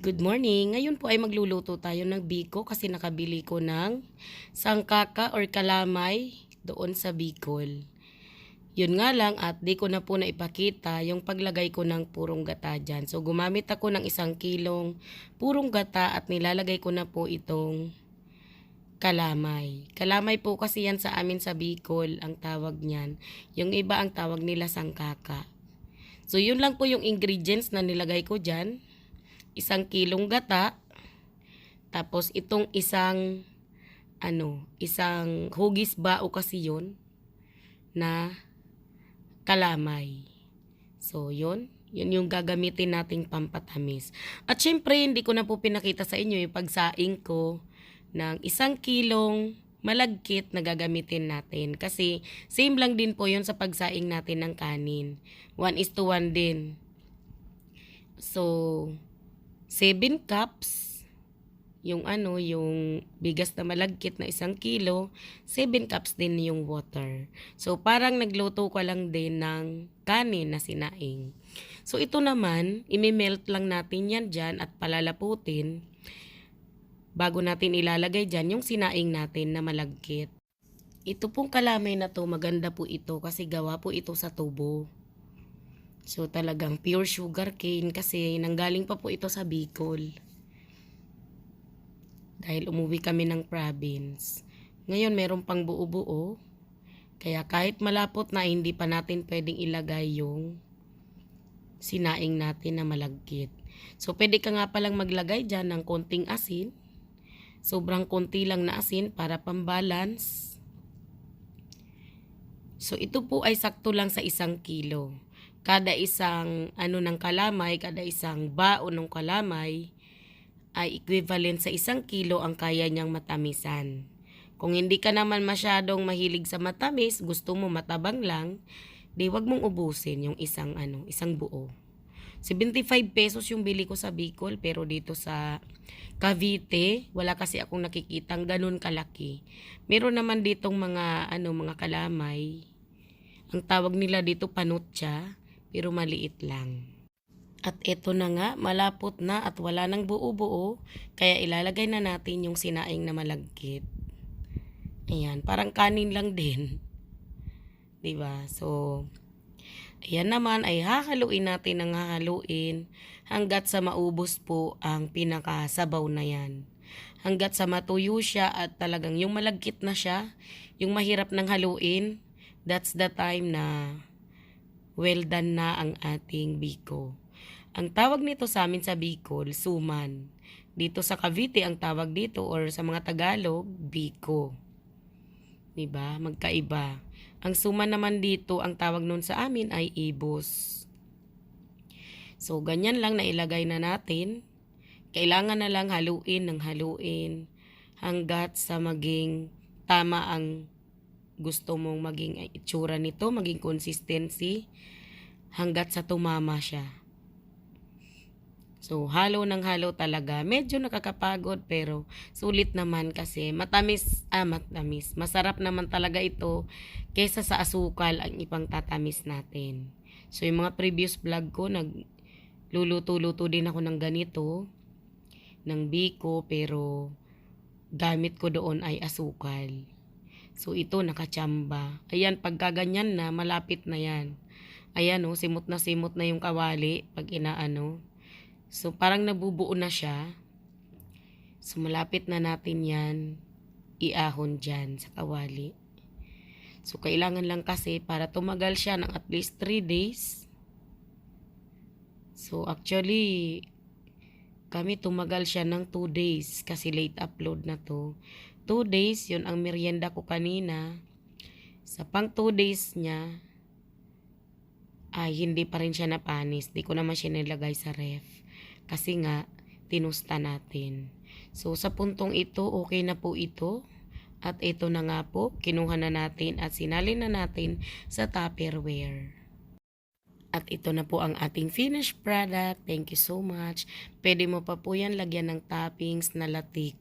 Good morning. Ngayon po ay magluluto tayo ng biko kasi nakabili ko ng sangkaka or kalamay doon sa Bicol. Yun nga lang at di ko na po naipakita yung paglagay ko ng purong gata dyan. So gumamit ako ng isang kilong purong gata at nilalagay ko na po itong kalamay. Kalamay po kasi yan sa amin sa Bicol ang tawag niyan. Yung iba ang tawag nila sangkaka. So yun lang po yung ingredients na nilagay ko dyan isang kilong gata, tapos itong isang, ano, isang hugis ba o kasi yun, na kalamay. So, yun. Yun yung gagamitin nating pampatamis. At syempre, hindi ko na po pinakita sa inyo yung pagsaing ko ng isang kilong malagkit na gagamitin natin. Kasi, same lang din po yun sa pagsaing natin ng kanin. 1 is to 1 din. So, 7 cups, yung ano, yung bigas na malagkit na isang kilo, 7 cups din yung water. So, parang nagluto ka lang din ng kanin na sinaing. So, ito naman, imimelt lang natin yan dyan at palalaputin bago natin ilalagay dyan yung sinaing natin na malagkit. Ito pong kalamay na to, maganda po ito kasi gawa po ito sa tubo. So talagang pure sugar cane kasi nanggaling pa po ito sa Bicol. Dahil umuwi kami ng province. Ngayon meron pang buo-buo. Kaya kahit malapot na hindi pa natin pwedeng ilagay yung sinaing natin na malagkit. So pwede ka nga palang maglagay dyan ng konting asin. Sobrang konti lang na asin para pambalance. So ito po ay sakto lang sa isang kilo kada isang ano ng kalamay, kada isang baon ng kalamay ay equivalent sa isang kilo ang kaya niyang matamisan. Kung hindi ka naman masyadong mahilig sa matamis, gusto mo matabang lang, di wag mong ubusin yung isang ano, isang buo. 75 pesos yung bili ko sa Bicol pero dito sa Cavite, wala kasi akong nakikitang ganun kalaki. Meron naman ditong mga ano mga kalamay. Ang tawag nila dito panutya pero maliit lang. At ito na nga, malapot na at wala nang buo-buo, kaya ilalagay na natin yung sinaing na malagkit. Ayan, parang kanin lang din. 'Di ba? So, ayan naman ay hahaluin natin ng hahaluin hanggat sa maubos po ang pinakasabaw na yan. Hanggat sa matuyo siya at talagang yung malagkit na siya, yung mahirap ng haluin, that's the time na well done na ang ating biko. Ang tawag nito sa amin sa Bicol, suman. Dito sa Cavite, ang tawag dito or sa mga Tagalog, biko. 'Di ba? Magkaiba. Ang suman naman dito, ang tawag nun sa amin ay ibos. So, ganyan lang na ilagay na natin. Kailangan na lang haluin ng haluin hanggat sa maging tama ang gusto mong maging itsura nito, maging consistency hanggat sa tumama siya. So, halo ng halo talaga. Medyo nakakapagod pero sulit naman kasi matamis, ah matamis. Masarap naman talaga ito kesa sa asukal ang ipang tatamis natin. So, yung mga previous vlog ko, nagluluto-luto din ako ng ganito, ng biko, pero gamit ko doon ay asukal. So, ito nakachamba. Ayan, pagka ganyan na, malapit na yan. Ayan, oh, simot na simot na yung kawali pag inaano. So, parang nabubuo na siya. So, malapit na natin yan iahon dyan sa kawali. So, kailangan lang kasi para tumagal siya ng at least 3 days. So, actually, kami tumagal siya ng 2 days kasi late upload na to. 2 days, yun ang merienda ko kanina. Sa pang 2 days niya, ay hindi pa rin siya napanis. Di ko naman siya nilagay sa ref. Kasi nga, tinusta natin. So, sa puntong ito, okay na po ito. At ito na nga po, kinuha na natin at sinalin na natin sa Tupperware. At ito na po ang ating finished product. Thank you so much. Pwede mo pa po yan lagyan ng toppings na latik